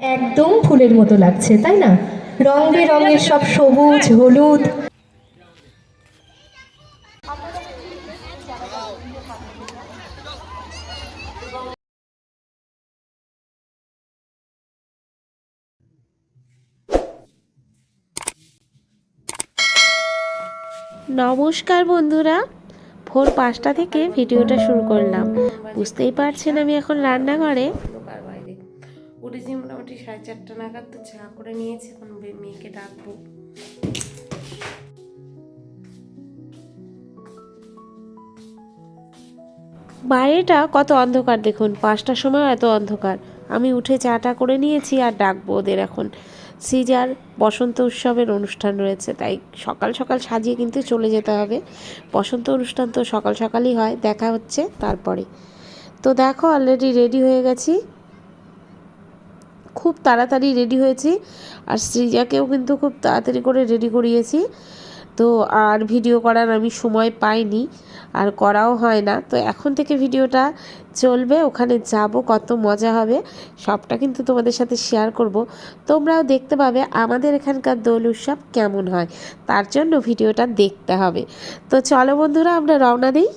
একদম ফুলের মতো লাগছে, তাই না? রং বেরঙের সব সবুজ, হলুদ। নমস্কার বন্ধুরা। ভোর পাঁচটা থেকে ভিডিওটা শুরু করলাম। বুঝতেই পারছেন আমি এখন রান্নাঘরে। উঠেছি মোটামুটি সাড়ে চারটা নাগাদ, তো চা করে নিয়েছি, এখন মেয়েকে ডাকবো। বাইরেটা কত অন্ধকার দেখুন, পাঁচটার সময় এত অন্ধকার। আমি উঠে চাটা করে নিয়েছি আর ডাকবো ওদের এখন। সিজার বসন্ত উৎসবের অনুষ্ঠান রয়েছে, তাই সকাল সকাল সাজিয়ে কিন্তু চলে যেতে হবে। বসন্ত অনুষ্ঠান তো সকাল সকালই হয়, দেখা হচ্ছে তারপরে। তো দেখো অলরেডি রেডি হয়ে গেছি। খুব তাড়াতাড়ি রেডি হয়েছি। আর সৃজাকেও কিন্তু খুব তাড়াতাড়ি করে রেডি করিয়েছি। তো আর ভিডিও করার আমি সময় পাইনি, আর করাও হয় না। তো এখন থেকে ভিডিওটা চলবে, ওখানে যাব, কত মজা হবে, সবটা কিন্তু তোমাদের সাথে শেয়ার করব। তোমরাও দেখতে পাবে আমাদের এখানকার দোল উৎসব কেমন হয়, তার জন্য ভিডিওটা দেখতে হবে। তো চলো বন্ধুরা, আমরা রওনা দিই।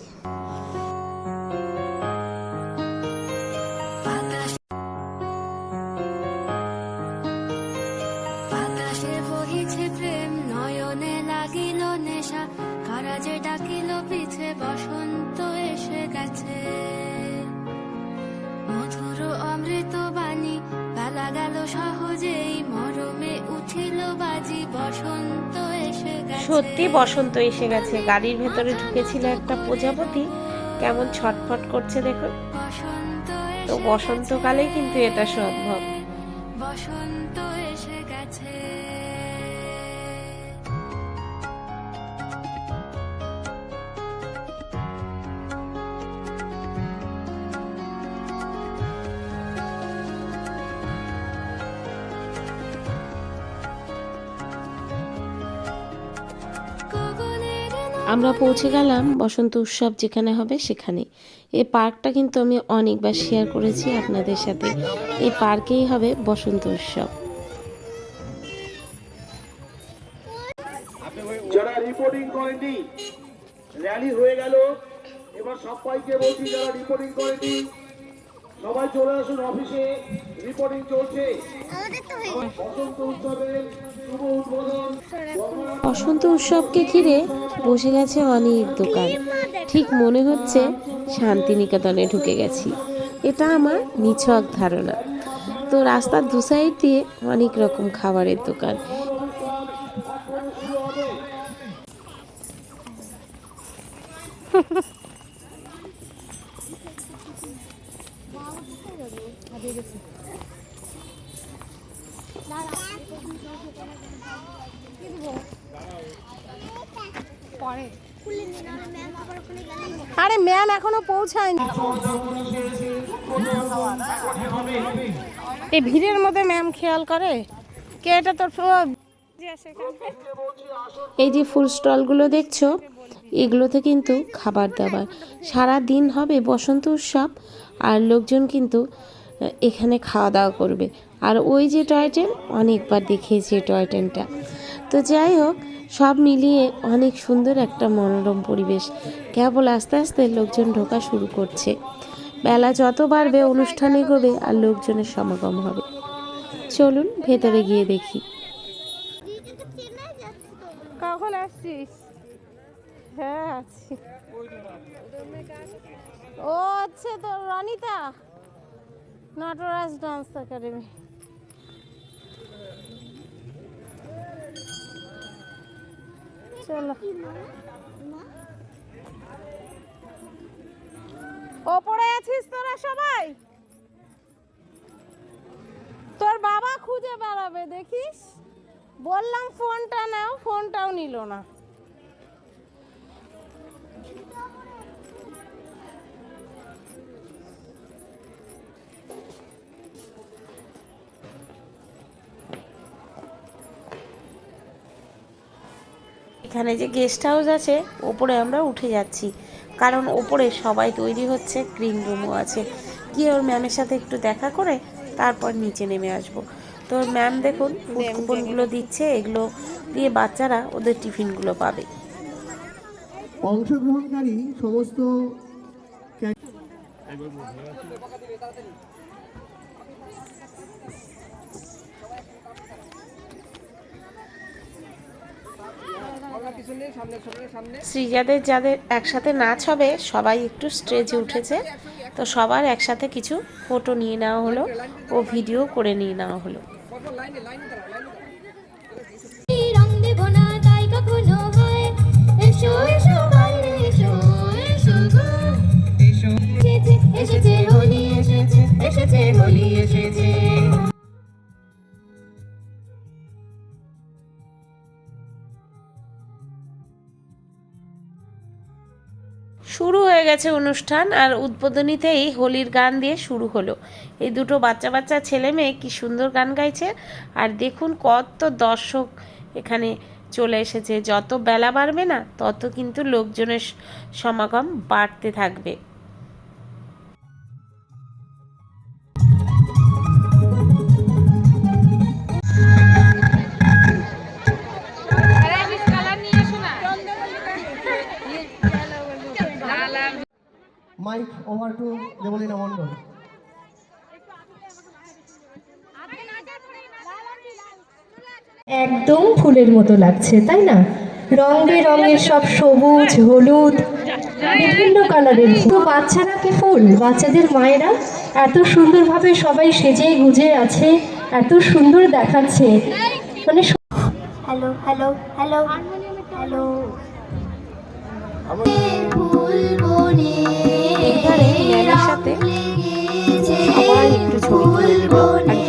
সত্যি বসন্ত এসে গেছে। গাড়ির ভেতরে ঢুকেছিল একটা প্রজাপতি। কেমন ছটফট করছে দেখুন। তো বসন্তকালে কিন্তু এটা সম্ভব। বসন্ত আমরা পৌঁছে গেলাম বসন্ত উৎসব যেখানে হবে সেখানে এই পার্কটা কিন্তু আমি অনেকবার শেয়ার করেছি আপনাদের সাথে। এই পার্কেই হবে বসন্ত উৎসব। যারা রিপোর্টিং করেনি র্যালি হয়ে গেল। এবার সবাইকে বলছি যারা রিপোর্টিং করেনি সবাই চলে আসুন অফিসে রিপোর্টিং চলছে। বসন্ত উৎসবের শুভ উদ্বোধন। বসন্ত উৎসবকে ঘিরে বসে গেছে অনেক দোকান। ঠিক মনে হচ্ছে শান্তিনিকেতনে ঢুকে গেছি। এটা আমার নিছক ধারণা। তো রাস্তার দু সাইড দিয়ে অনেক রকম খাবারের দোকান আরে ম্যাম এখনও পৌঁছায়নি। এই ভিড়ের মধ্যে ম্যাম খেয়াল করে? কে এটা তোর এই যে ফুল স্টলগুলো দেখছ এগুলোতে কিন্তু খাবার দাবার। সারা দিন হবে বসন্ত উৎসব আর লোকজন কিন্তু এখানে খাওয়া দাওয়া করবে। আর ওই যে টয় ট্রেন অনেকবার দেখিয়েছি এই টয় ট্রেনটা। তো যাই হোক, সব মিলিয়ে অনেক সুন্দর একটা মনোরম পরিবেশ। কেবল আস্তে আস্তে লোকজন ঢোকা শুরু করছে। বেলা যত বাড়বে, অনুষ্ঠান এগোবে আর লোকজনের সমাগম হবে। চলুন, ভেতরে গিয়ে দেখি। কখন আসছিস? হ্যাঁ আছি। ও হচ্ছে তো রনিতা? Nataraj dance academy. চলো। ওপরে আছিস তোরা সবাই? তোর বাবা খুঁজে বেড়াবে, দেখিস? বললাম ফোনটা নাও, ফোনটাও নিল না। এখানে যে গেস্ট হাউস আছে ওপরে আমরা উঠে যাচ্ছি। কারণ ওপরে সবাই তৈরি হচ্ছে গ্রিন রুমও আছে। গিয়ে ওর ম্যামের সাথে একটু দেখা করে তারপর নিচে নেমে আসব। তো ম্যাম দেখুন ফুড কুপনগুলো দিচ্ছে এগুলো দিয়ে বাচ্চারা ওদের টিফিনগুলো পাবে। অংশগ্রহণকারী সমস্ত শ্রীজাদের যাদের একসাথে নাচ হবে সবাই একটু স্টেজে উঠেছে। তো সবার একসাথে কিছু ফটো নিয়ে নেওয়া হলো ও ভিডিও করে নিয়ে নেওয়া হলো। শুরু হয়ে গেছে অনুষ্ঠান আর উদ্বোধনীতেই হোলির গান দিয়ে শুরু হলো। এই দুটো বাচ্চা বাচ্চা ছেলে মেয়ে কি সুন্দর গান গাইছে। আর দেখুন কত দর্শক এখানে চলে এসেছে। যত বেলা বাড়বে না, তত কিন্তু লোকজনের সমাগম বাড়তে থাকবে। Mic over to Debleena Mondal. একদম ফুলের মতো লাগছে তাই না? রং বেরঙের সব সবুজ হলুদ বিভিন্ন কালারের তো বাচ্চারা কি ফুল? বাচ্চাদের মায়েরা এত সুন্দরভাবে সবাই সেজে গুজে আছে এত সুন্দর দেখাচ্ছে। মানে হ্যালো হ্যালো হ্যালো হ্যালো সাথে সবাই একটু ছবি তুলে নিল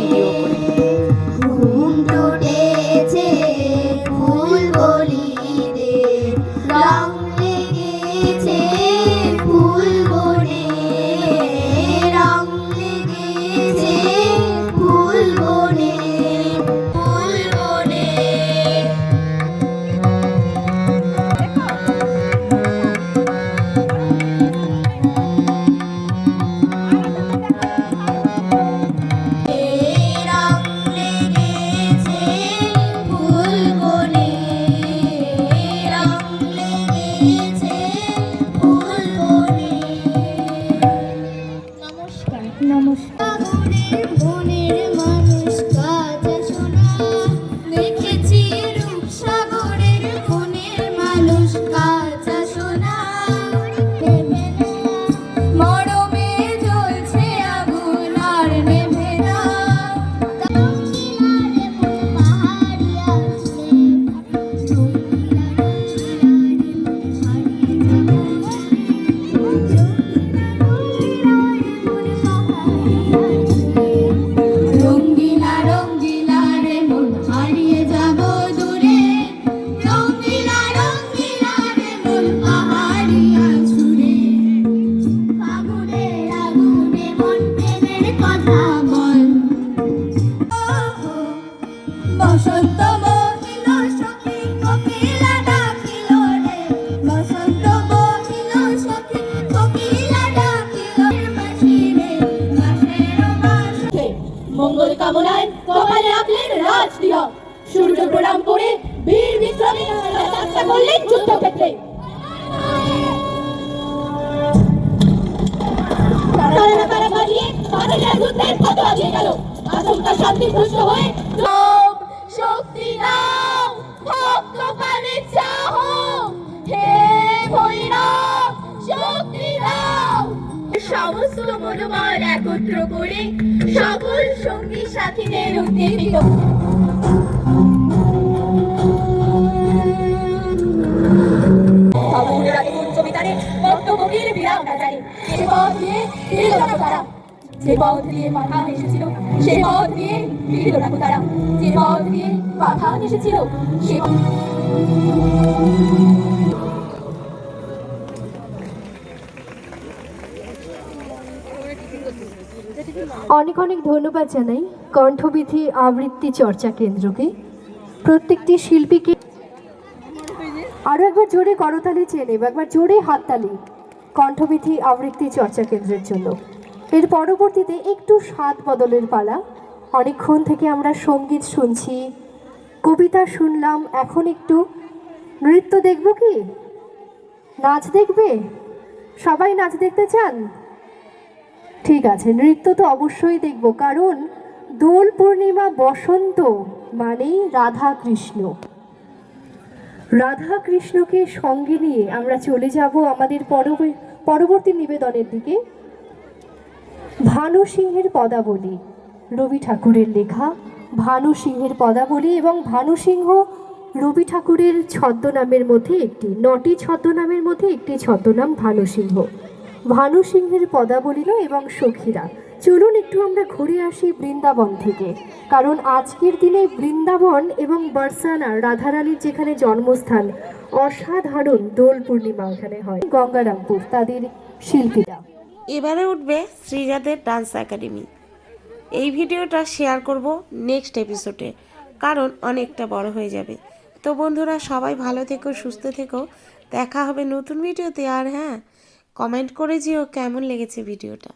নমস্কার। কপালে রাখলেন রাজ তিলক সূর্য প্রণাম করে বীর বিক্রমী যাত্রা করলেন যুদ্ধক্ষেত্রে শান্তি শক্তি দাও ভক্ত চাহ। মনোবল একত্র করে সকল সঙ্গী সাথীদের ছবিটারে বক্তব্যের বিরাম বাজারে সে পথ দিয়ে ফিরল এসেছিল সে পথ দিয়ে ফিরল এসেছিল সে অনেক অনেক ধন্যবাদ জানাই কণ্ঠবিধি আবৃত্তি চর্চা কেন্দ্রকে। প্রত্যেকটি শিল্পীকে আরও একবার জোরে করতালি চেয়ে নেব একবার জোরে হাততালি কণ্ঠবিধি আবৃত্তি চর্চা কেন্দ্রের জন্য। এর পরবর্তীতে একটু স্বাদ বদলের পালা। অনেকক্ষণ থেকে আমরা সংগীত শুনছি, কবিতা শুনলাম, এখন একটু নৃত্য দেখব কি? নাচ দেখবে? সবাই নাচ দেখতে চান? ঠিক আছে, নৃত্য তো অবশ্যই দেখব। কারণ দোল পূর্ণিমা বসন্ত মানেই রাধা কৃষ্ণ রাধা কৃষ্ণকে সঙ্গে নিয়ে আমরা চলে যাব আমাদের পরব- পরবর্তী নিবেদনের দিকে। ভানু সিংহের পদাবলী, রবি ঠাকুরের লেখা। ভানু সিংহের পদাবলী এবং ভানু সিংহ রবি ঠাকুরের ছদ্মনামের মধ্যে একটি, নটি ছদ্মনামের মধ্যে একটি ছদ্মনাম ভানু সিংহ। ভানু সিংহের পদাবলীর এবং সখীরা, চলুন একটু আমরা ঘুরে আসি বৃন্দাবন থেকে। কারণ আজকের দিনে বৃন্দাবন এবং বর্ষানা রাধারানীর যেখানে জন্মস্থান, অসাধারণ দোল পূর্ণিমা ওখানে হয়। গঙ্গারামপুর, তাদের শিল্পীরা। এবারে উঠবে শ্রীজাদের ডান্স একাডেমি। এই ভিডিওটা শেয়ার করব নেক্সট এপিসোডে, কারণ অনেকটা বড় হয়ে যাবে। তো বন্ধুরা, সবাই ভালো থেকো, সুস্থ থেকো। দেখা হবে নতুন ভিডিওতে, আর হ্যাঁ কমেন্ট করে যেও কেমন লেগেছে ভিডিওটা।